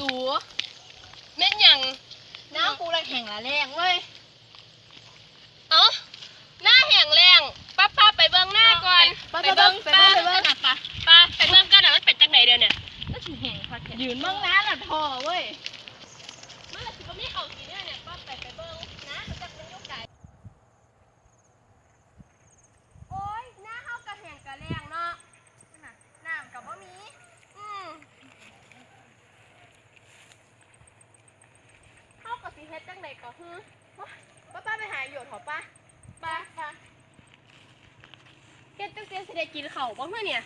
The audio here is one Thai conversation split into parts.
สูแม่นหยังน้ำกูเลยแห่งละแรงเว้ย เอ้าหน้าแห่งแรงป้าป้าไปเบิ่งหน้าก่อน ไปไปเบิ่งไปเบิ่งไปเบิ่ง ป้าป้าไปเบิ่งกันนะมันเป็นจังไหนเดี๋ยวเนี่ยก็สิแห่งพักแค่ ยืนเมืองน้ำน่ะพอเว้ย มันละสิบ่มีเขาสิเนี่ยเนี่ยป้าไปไปเบิ่งนะมันจะเป็นยุคไหนโอ้ยหน้าเฮากะแห่งกะแรงเนาะน่ะน้ำกับบ่มี อืม เฮากะสิเฮ็ดจังไดก็ฮือว้าป้าป้าไปหาหยดเหรอป้าป้าป้าเฮ็ดจังซี่สิได้กินข้าวบ่เมื่อเนี่ย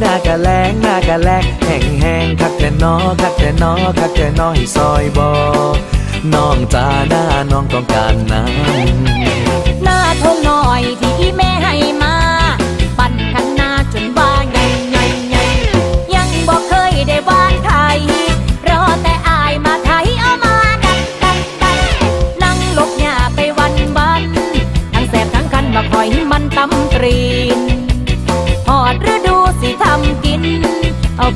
หน้ากะแลงหน้ากะแลกแห้งแห้งคักแต่นอคักแต่นอคักแต่นอให้ซอยบอน้องจ้าหน้าน้องต้องการน้ำหน้าทงน้อยที่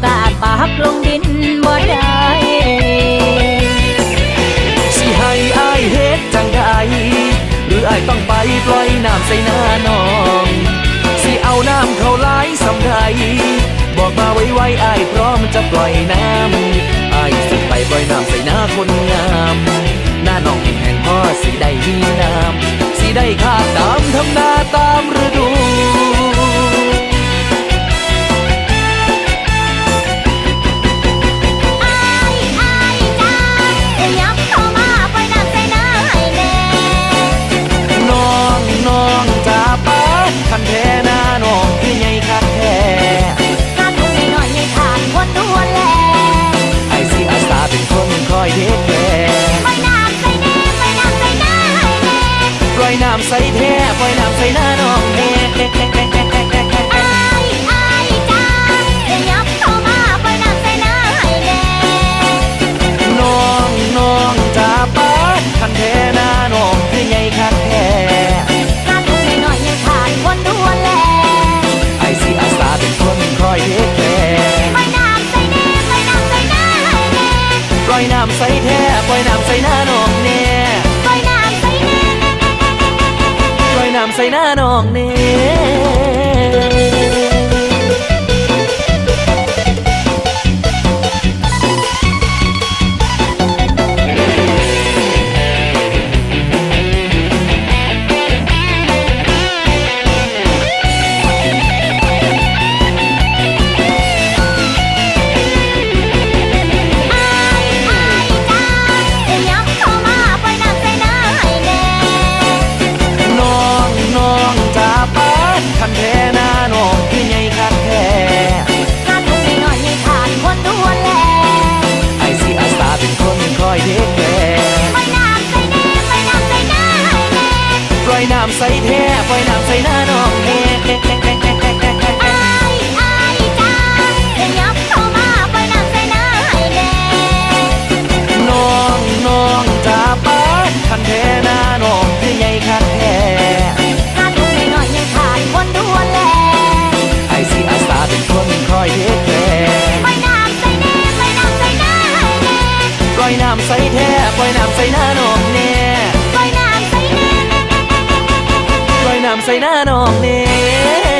กาดปากลงดินบ่ได้สิให้อายเฮ็ดจังใดหรืออายต้องไปปล่อยน้ำใส่หน้าน้องสิเอาน้ำเขาไหลสำใดบอกมาไว้ไว้อายพร้อมจะปล่อยน้ำอายสิไปปล่อยน้ำใส่หน้าคนงามหน้าน้องแห่งพ่อสิได้มีน้ำสิได้ขาดตามทำนาตามฤ น้ำใส่หน้าน้องแน่ไปน้ำใส่แน่ปล่อยน้ำใส่หน้าน้องแน่น้ น้องแน่น้องน้องจ้าป้านคันแท้หน้าน้องคือใหญ่คักแท้ไอซีอาสาเป็นคนคอยเทคแคร์ปล่อยน้ำใส่แท้ปล่อยน้ำใส่หน้าน้องแน่ปล่อยน้ำใส่หน้าน้อง แน่